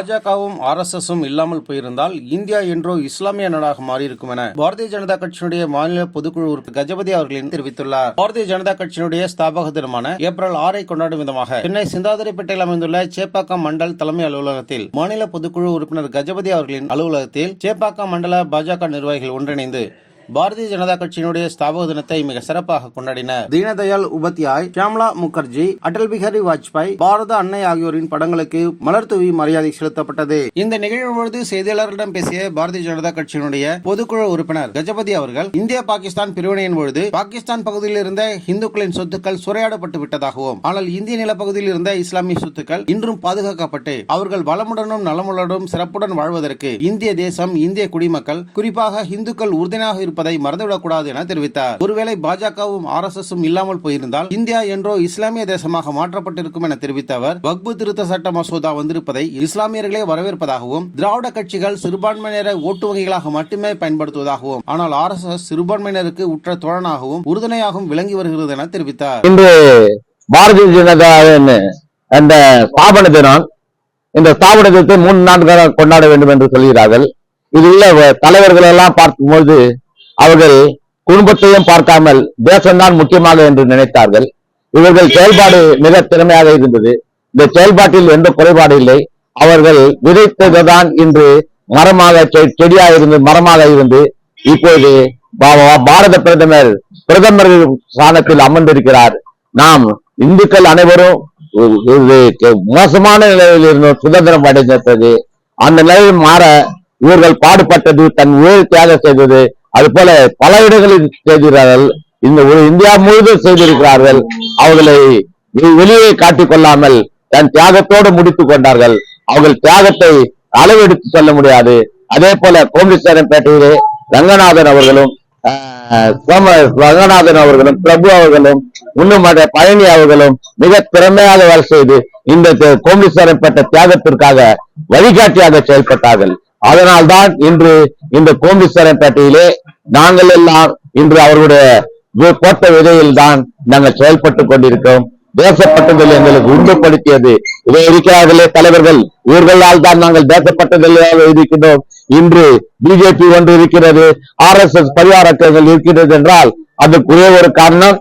பாஜகவும் R S எஸும் இல்லாமல் போயிருந்தால் இந்தியா என்றோ இஸ்லாமிய நாடாக மாறியிருக்கும் என பாரதிய ஜனதா கட்சியினுடைய மாநில பொதுக்குழு உறுப்பு கஜபதி அவர்களின் தெரிவித்துள்ளார். பாரதிய ஜனதா கட்சியினுடைய ஸ்தாபக தினமான ஏப்ரல் ஆறை கொண்டாடும் விதமாக சென்னை சிந்தாதிரிப்பேட்டையில் அமைந்துள்ள சேப்பாக்கம் மண்டல் தலைமை அலுவலகத்தில் மாநில பொதுக்குழு உறுப்பினர் கஜபதி அவர்களின் அலுவலகத்தில் சேப்பாக்கம் மண்டல பாஜக நிர்வாகிகள் ஒன்றிணைந்து பாரதிய ஜனதா கட்சியினுடைய ஸ்தாபக தினத்தை மிக சிறப்பாக கொண்டாடினர் தீனதயாள் உபாத்யாய் ஷியாம்லா முகர்ஜி அடல் பிஹாரி வாஜ்பாய் பாரத அன்னை ஆகியோரின் படங்களுக்கு மலர் தூவி மரியாதை செலுத்தப்பட்டது. இந்த நிகழ்வு பொழுது செய்தியாளர்களிடம் பேசிய பாரதிய ஜனதா கட்சியினுடைய பொதுக்குழு உறுப்பினர் கஜபதி அவர்கள் இந்தியா பாகிஸ்தான் பிரிவினையின் பொழுது பாகிஸ்தான் பகுதியில் இருந்த இந்துக்களின் சொத்துக்கள் சூறையாடப்பட்டு விட்டதாகவும் ஆனால் இந்திய நிலப்பகுதியில் இருந்த இஸ்லாமிய சொத்துக்கள் இன்றும் பாதுகாக்கப்பட்டு அவர்கள் வளமுடனும் நலமுடனும் சிறப்புடன் வாழ்வதற்கு இந்திய தேசம் இந்திய குடிமக்கள் குறிப்பாக இந்துக்கள் உறுதுணையாக இருப்பதை மறந்துவிடக்கூடாது என தெரிவித்தார். ஒருவேளை பாஜகவும் ஆர் எஸ் எஸ் இல்லாமல் போயிருந்தால் இந்தியா என்றோ இஸ்லாமிய தேசமாக மாற்றப்பட்டிருக்கும் என தெரிவித்த அவர் வக்பு திருத்த சட்ட மசோதா வந்திருப்பதை இஸ்லாமியர்களே வரவேற்பதாகவும் திராவிட கட்சிகள் சிறுபான்மையினரை ஓட்டு வகைகளாக மட்டுமே பயன்படுத்துவதாகவும் ஆனால் ஆர் எஸ் எஸ் சிறுபான்மையினருக்கு உற்ற தோழனாகவும் உறுதுணையாகவும் விளங்கி வருகிறது என தெரிவித்தார். இன்று பாரதிய ஜனதா அந்த ஸ்தாபன தினம் இந்த ஸ்தாபன தினத்தை மூணு நாட்கள் கொண்டாட வேண்டும் என்று சொல்கிறார்கள். இதில் உள்ள தலைவர்கள் எல்லாம் பார்க்கும்போது அவர்கள் குடும்பத்தையும் பார்க்காமல் தேசம்தான் முக்கியமாக என்று நினைத்தார்கள். இவர்கள் செயல்பாடு மிக திறமையாக இருந்தது. இந்த செயல்பாட்டில் எந்த குறைபாடு இல்லை. அவர்கள் விதைத்ததுதான் இன்று மரமாக செ- செடியாக இருந்து மரமாக இருந்து இப்போது பாரத பிரதமர் பிரதமர் ஸ்தானத்தில் அமர்ந்திருக்கிறார். நாம் இந்துக்கள் அனைவரும் மோசமான நிலையில் இருந்தோம். சுதந்திரம் அடைந்தது. அந்த நிலையில் மாற இவர்கள் பாடுபட்டது தன் உயிர் தியாகம் செய்தது அது போல பல இடங்களில் செய்கிறார்கள் இந்த ஒரு இந்தியா முழுவதும் செய்திருக்கிறார்கள். அவர்களை வெளியே காட்டிக் கொள்ளாமல் தன் தியாகத்தோடு முடித்துக் கொண்டார்கள். அவர்கள் தியாகத்தை அளவெடுத்து சொல்ல முடியாது. அதே போல கோம்பீஸ்வரன்பேட்டையிலே ரங்கநாதன் அவர்களும் ஆஹ், சோம ரங்கநாதன் அவர்களும் பிரபு அவர்களும் இன்னும் பழனி அவர்களும் மிக திறமையாக வேலை செய்து இந்த தி- கோம்பீஸ்வரன்பேட்டை தியாகத்திற்காக வழிகாட்டியாக செயல்பட்டார்கள். அதனால்தான் இன்று இந்த கோம்பீஸ்வரன்பேட்டையிலே நாங்கள் எல்லாம் இன்று அவர்களுடைய கோட்டை விதையில் தான் நாங்கள் செயல்பட்டுக் கொண்டிருக்கிறோம். தேசப்பட்டதில் எங்களுக்கு உண்டுபடுத்தியது. இதை இருக்கிறார்களே தலைவர்கள். இவர்களால் தான் நாங்கள் தேசப்பட்டதில் இருக்கின்றோம். இன்று பிஜேபி ஒன்று இருக்கிறது. ஆர் எஸ் எஸ் பரிவாரங்கள் இருக்கிறது என்றால் அதுக்குரிய ஒரு காரணம்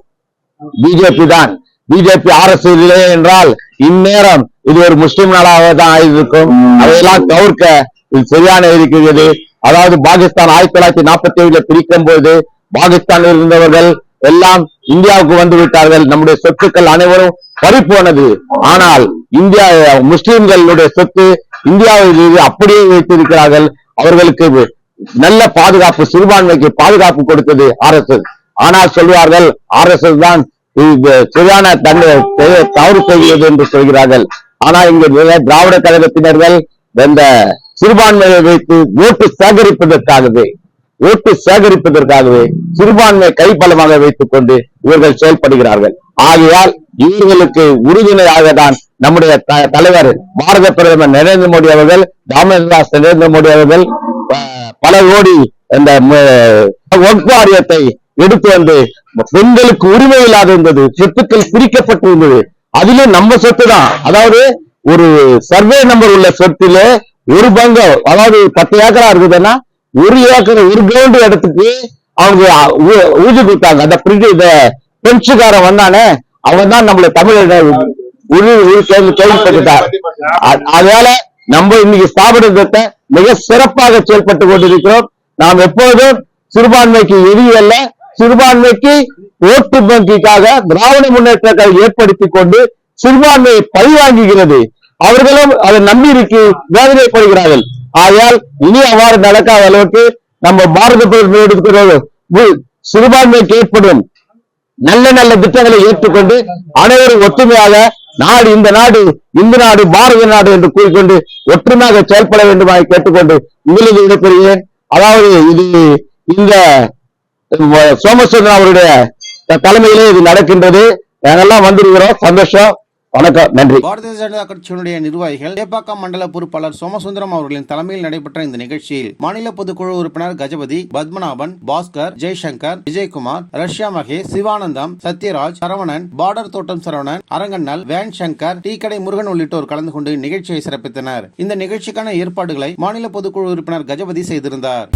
பிஜேபி தான். பிஜேபி ஆர் எஸ் இல்லையே என்றால் இந்நேரம் இது ஒரு முஸ்லிம் நாடாக தான் ஆயிருக்கும். அதையெல்லாம் தவிர்க்க இது சரியான இருக்கிறது. அதாவது பாகிஸ்தான் ஆயிரத்தி தொள்ளாயிரத்தி நாற்பத்தி ஏழுல பிரிக்கும் போது பாகிஸ்தானில் இருந்தவர்கள் எல்லாம் இந்தியாவுக்கு வந்து விட்டார்கள். நம்முடைய சொத்துக்கள் அனைவரும் பறிப்போனது ஆனால் இந்தியா முஸ்லிம்களுடைய சொத்து இந்தியாவில் இருந்து அப்படியே வைத்திருக்கிறார்கள். அவர்களுக்கு நல்ல பாதுகாப்பு சிறுபான்மைக்கு பாதுகாப்பு கொடுத்தது ஆர்எஸ்எஸ் ஆனால் சொல்வார்கள் ஆர்எஸ்எஸ் தான் சரியான தன்னை தவறு செய்கிறது என்று சொல்கிறார்கள். ஆனா இங்கு திராவிட கழகத்தினர்கள் இந்த சிறுபான்மையை வைத்து ஓட்டு சேகரிப்பதற்காகவே ஓட்டு சேகரிப்பதற்காகவே சிறுபான்மை கைப்பலமாக வைத்துக் கொண்டு இவர்கள் செயல்படுகிறார்கள். ஆகையால் இவர்களுக்கு உறுதுணையாக தான் நம்முடைய தலைவர் பாரத பிரதமர் நரேந்திர மோடி அவர்கள் தாமோதரதாஸ் நரேந்திர மோடி அவர்கள் பல கோடி இந்த வக்ஃப் வாரியத்தை எடுத்து வந்து பெண்களுக்கு உரிமை இல்லாத இருந்தது சொத்துக்கள் பிரிக்கப்பட்டு இருந்தது. அதிலும் நம்ம சொத்து தான் அதாவது ஒரு சர்வே நம்பர் உள்ள சொத்துல ஒரு பங்கு அதாவது பத்து ஏக்கரா இருக்குதுன்னா ஒரு ஏக்கர் ஒரு கிரவுண்ட் இடத்துக்கு அவங்க ஊ- ஊதி கொடுத்தாங்க. அந்த பிரிண்ட் இந்த பிரெஞ்சுக்காரன் வந்தானே அவன் தான் நம்மள தமிழ் உரு உரு கேள்விப்பட்டுட்டார் அதனால நம்ம இன்னைக்கு ஸ்தாபனத்தை மிக சிறப்பாக செயல்பட்டு கொண்டிருக்கிறோம். நாம் எப்போதும் சிறுபான்மைக்கு எரியல்ல சிறுபான்மைக்கு ஓட்டு வங்கிக்காக திராவிட முன்னேற்ற கழகம் ஏற்படுத்தி கொண்டு சிறுபான்மையை பழிவாங்குகிறது அவர்களும் அதை நம்பி இருக்கு வேதனைப்படுகிறார்கள். ஆகையால் இனி அவ்வாறு நடக்காத அளவுக்கு நம்ம பாரத சிறுபான்மை கேட்படும் சிறுபான்மைக்கு ஏற்படும் நல்ல நல்ல திட்டங்களை ஏற்றுக்கொண்டு அனைவரும் ஒற்றுமையாக நாடு இந்த நாடு இந்து நாடு பாரத நாடு என்று கூறிக்கொண்டு ஒற்றுமையாக செயல்பட வேண்டுமாய் கேட்டுக்கொண்டு உங்களுக்கு விடைபெறுகிறேன். அதாவது இது இந்த சோமசுந்தரன் அவருடைய தலைமையிலே இது நடக்கின்றது. நாங்கெல்லாம் வந்திருக்கிறோம். சந்தோஷம். வணக்கம் நன்றி. பாரதிய ஜனதா கட்சியினுடைய நிர்வாகிகள் சேப்பாக்கம் மண்டல பொறுப்பாளர் சோமசுந்தரம் அவர்களின் தலைமையில் நடைபெற்ற இந்த நிகழ்ச்சியில் மாநில பொதுக்குழு உறுப்பினர் கஜபதி பத்மநாபன் பாஸ்கர் ஜெய்சங்கர் விஜயகுமார் ரஷ்யா மகேஷ் சிவானந்தம் சத்யராஜ் சரவணன் பார்டர் தோட்டம் சரவணன் அரங்கண்ணல் வேன் சங்கர் டீக்கடை கடை முருகன் உள்ளிட்டோர் கலந்து கொண்டு நிகழ்ச்சியை சிறப்பித்தனர். இந்த நிகழ்ச்சிக்கான ஏற்பாடுகளை மாநில பொதுக்குழு உறுப்பினர் கஜபதி செய்திருந்தார்.